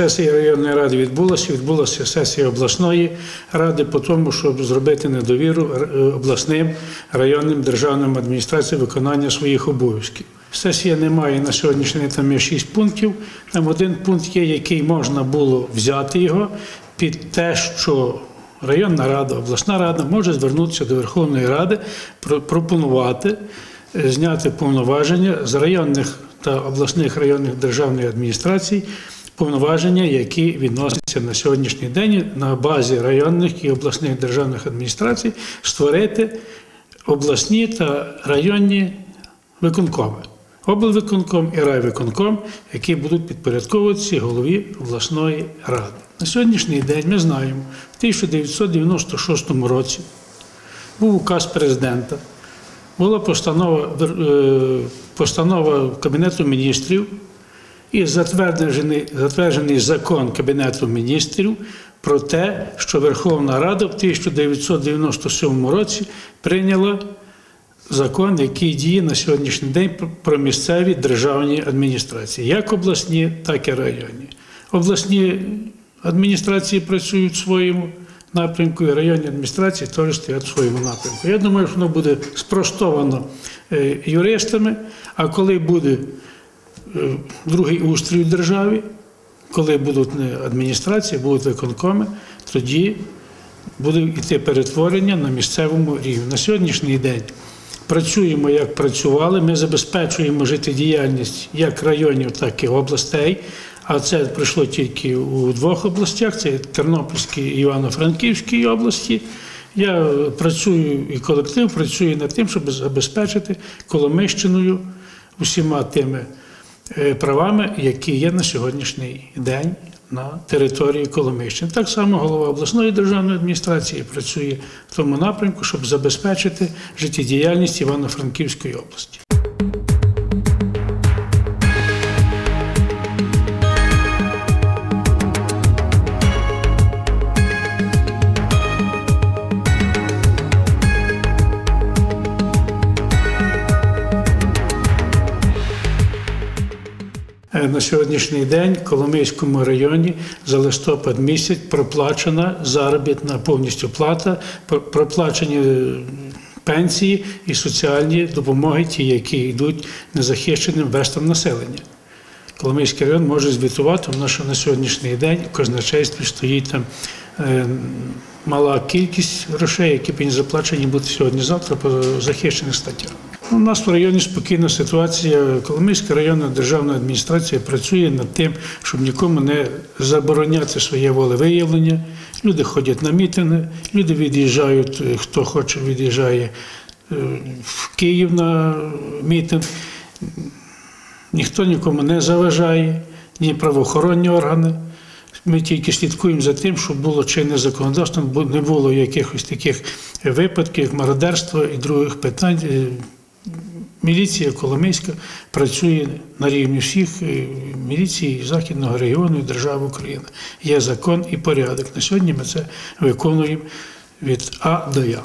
сесія районної ради відбулася, відбулася сесія обласної ради по тому, щоб зробити недовіру е, обласним районним державним адміністраціям виконання своїх обов'язків. Сесія не має на сьогоднішній день там є шість пунктів. Там один пункт є, який можна було взяти його під те, що районна рада, обласна рада може звернутися до Верховної Ради, пропонувати е, зняти повноваження з районних та обласних районних державних адміністрацій, повноваження, які відносяться на сьогоднішній день на базі районних і обласних державних адміністрацій, створити обласні та районні виконкоми. Облвиконком і райвиконком, які будуть підпорядковуватися голові обласної ради. На сьогоднішній день ми знаємо, в 1996 році був указ президента, була постанова, е, постанова Кабінету міністрів і затверджений, затверджений закон Кабінету міністрів про те, що Верховна Рада в 1997 році прийняла закон, який діє на сьогоднішній день про місцеві державні адміністрації, як обласні, так і районні. Обласні адміністрації працюють в своєму напрямку, і районні адміністрації теж стоять в своєму напрямку. Я думаю, що воно буде спростовано е, юристами, а коли буде другий устрій в державі, коли будуть не адміністрації, будуть виконкоми, тоді буде йти перетворення на місцевому рівні. На сьогоднішній день працюємо, як працювали. Ми забезпечуємо життєдіяльність як районів, так і областей. А це пройшло тільки у двох областях: це Тернопільській і Івано-Франківській області. Я працюю і колектив працює над тим, щоб забезпечити Коломищиною усіма тими е, правами, які є на сьогоднішній день на території Коломийщини. Так само голова обласної державної адміністрації працює в тому напрямку, щоб забезпечити життєдіяльність Івано-Франківської області. На сьогоднішній день в Коломийському районі за листопад місяць проплачена заробітна повністю плата, проплачені е, пенсії і соціальні допомоги, ті, які йдуть незахищеним верствам населення. Коломийський район може звітувати, тому що на сьогоднішній день в казначействі стоїть там е, мала кількість грошей, які повинні заплачені бути сьогодні-завтра по захищених статтях. У нас в районі спокійна ситуація. Коломийська районна державна адміністрація працює над тим, щоб нікому не забороняти своє волевиявлення. Люди ходять на мітинги, люди від'їжджають, е, хто хоче, від'їжджає е, в Київ на мітинг. Ніхто нікому не заважає, ні правоохоронні органи. Ми тільки слідкуємо за тим, щоб було чинне законодавство, не було якихось таких випадків, як мародерство і других питань. Міліція Коломийська працює на рівні всіх е, міліцій Західного регіону і держави України. Є закон і порядок. На сьогодні ми це виконуємо від А до Я.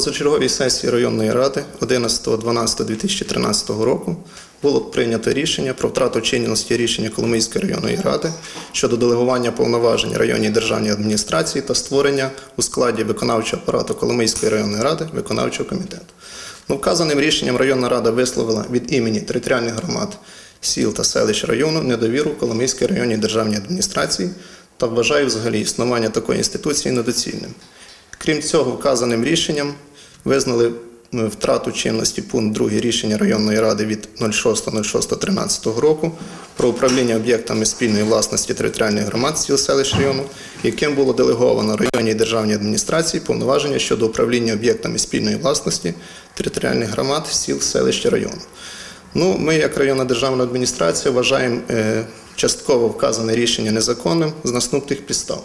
позачерговій сесії районної ради 11.12.2013 року було прийнято рішення про втрату чинності рішення Коломийської районної ради щодо делегування повноважень районній державній адміністрації та створення у складі виконавчого апарату Коломийської районної ради виконавчого комітету. Ну, вказаним рішенням районна рада висловила від імені територіальних громад сіл та селищ району недовіру Коломийській районній державній адміністрації та вважає взагалі існування такої інституції недоцільним. Крім цього, вказаним рішенням визнали е, втрату чинності пункт 2 рішення районної ради від 06.06.13 року про управління об'єктами спільної власності територіальних громад сіл селищ району, яким було делеговано районній державній адміністрації повноваження щодо управління об'єктами спільної власності територіальних громад сіл селищ району. Ну, ми, як районна державна адміністрація, вважаємо е, частково вказане рішення незаконним з наступних підстав.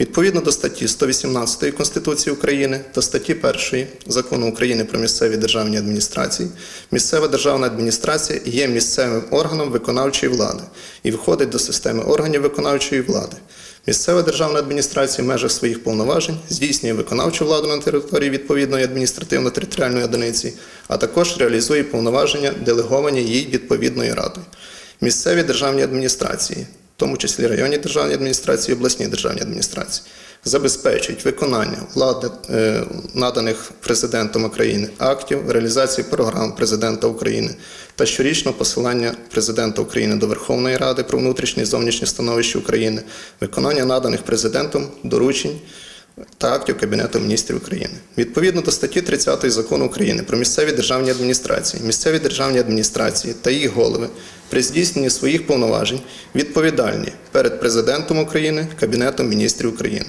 Відповідно до статті 118 Конституції України та статті 1 Закону України про місцеві державні адміністрації, місцева державна адміністрація є місцевим органом виконавчої влади і входить до системи органів виконавчої влади. Місцева державна адміністрація в межах своїх повноважень здійснює виконавчу владу на території відповідної адміністративно-територіальної одиниці, а також реалізує повноваження, делеговані їй відповідною радою. Місцеві державні адміністрації, тому числі районні державні адміністрації, обласні державні адміністрації, забезпечують виконання влади е, наданих президентом України актів, реалізації програм президента України та щорічного посилання президента України до Верховної Ради про внутрішнє і зовнішнє становище України, виконання наданих президентом доручень та актів Кабінету міністрів України. Відповідно до статті 30 Закону України про місцеві державні адміністрації, місцеві державні адміністрації та їх голови при здійсненні своїх повноважень відповідальні перед Президентом України, Кабінетом міністрів України.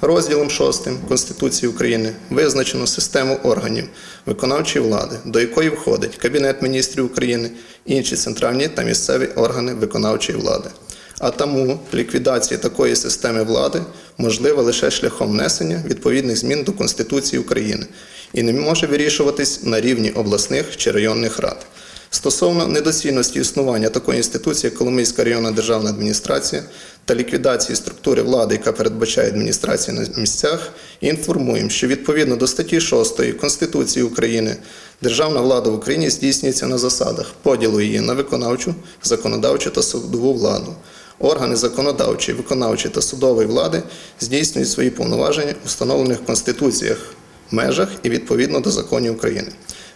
Розділом 6 Конституції України визначено систему органів виконавчої влади, до якої входить Кабінет міністрів України, інші центральні та місцеві органи виконавчої влади. А тому ліквідація такої системи влади можлива лише шляхом внесення відповідних змін до Конституції України і не може вирішуватись на рівні обласних чи районних рад. Стосовно недоцільності існування такої інституції, як Коломийська районна державна адміністрація та ліквідації структури влади, яка передбачає адміністрацію на місцях, інформуємо, що відповідно до статті 6 Конституції України державна влада в Україні здійснюється на засадах поділу її на виконавчу, законодавчу та судову владу. Органи законодавчої, виконавчої та судової влади здійснюють свої повноваження у встановлених в Конституціях межах і відповідно до законів України.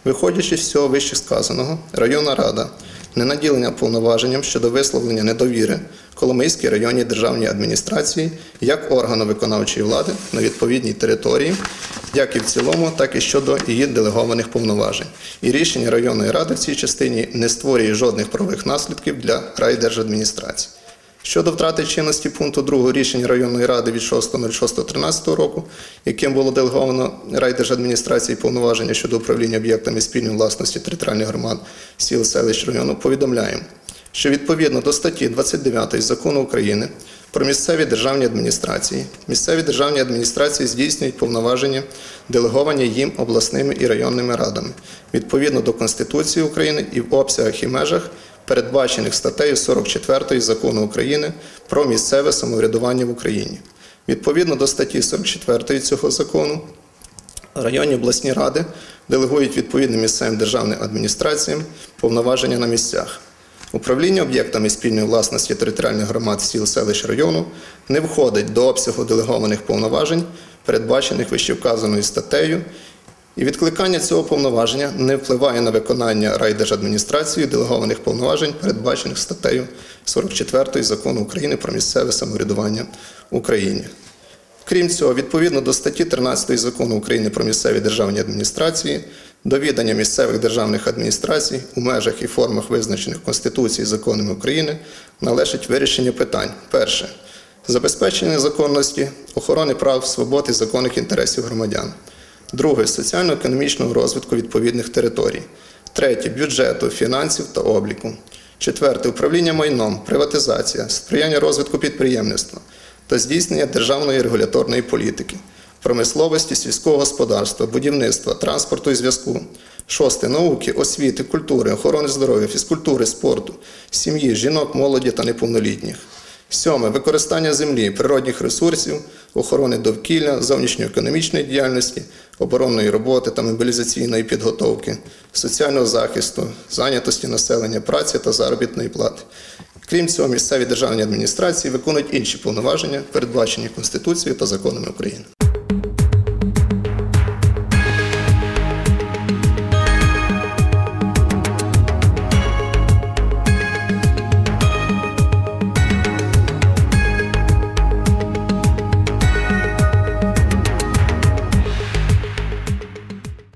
Виходячи з всього вище сказаного, районна рада не наділення повноваженням щодо висловлення недовіри Коломийській районній державній адміністрації як органу виконавчої влади на відповідній території, як і в цілому, так і щодо її делегованих повноважень. І рішення районної ради в цій частині не створює жодних правових наслідків для райдержадміністрації. Щодо втрати чинності пункту 2 рішення районної ради від 6.06.13 року, яким було делеговано райдержадміністрації повноваження щодо управління об'єктами спільної власності територіальних громад сіл селищ району, повідомляємо, що відповідно до статті 29 Закону України про місцеві державні адміністрації, місцеві державні адміністрації здійснюють повноваження, делеговані їм обласними і районними радами, відповідно до Конституції України і в обсягах і межах передбачених статтею 44 Закону України про місцеве самоврядування в Україні. Відповідно до статті 44 цього закону, районні обласні ради делегують відповідним місцевим державним адміністраціям повноваження на місцях. Управління об'єктами спільної власності територіальних громад сіл селищ району не входить до обсягу делегованих повноважень, передбачених вищевказаною статтею, і відкликання цього повноваження не впливає на виконання райдержадміністрацією делегованих повноважень, передбачених статтею 44 Закону України про місцеве самоврядування в Україні. Крім цього, відповідно до статті 13 Закону України про місцеві державні адміністрації, до відання місцевих державних адміністрацій у межах і формах, визначених Конституцією і законами України, належить вирішення питань. Перше забезпечення законності, охорони прав, свобод і законних інтересів громадян. Друге соціально-економічного розвитку відповідних територій. Третє бюджету, фінансів та обліку. Четверте управління майном, приватизація, сприяння розвитку підприємництва та здійснення державної регуляторної політики, промисловості, сільського господарства, будівництва, транспорту і зв'язку. Шосте науки, освіти, культури, охорони здоров'я, фізкультури, спорту, сім'ї, жінок, молоді та неповнолітніх. Сьоме використання землі, природних ресурсів, охорони довкілля, зовнішньоекономічної діяльності, оборонної роботи та мобілізаційної підготовки, соціального захисту, зайнятості населення, праці та заробітної плати. Крім цього, місцеві державні адміністрації виконують інші повноваження, передбачені Конституцією та законами України.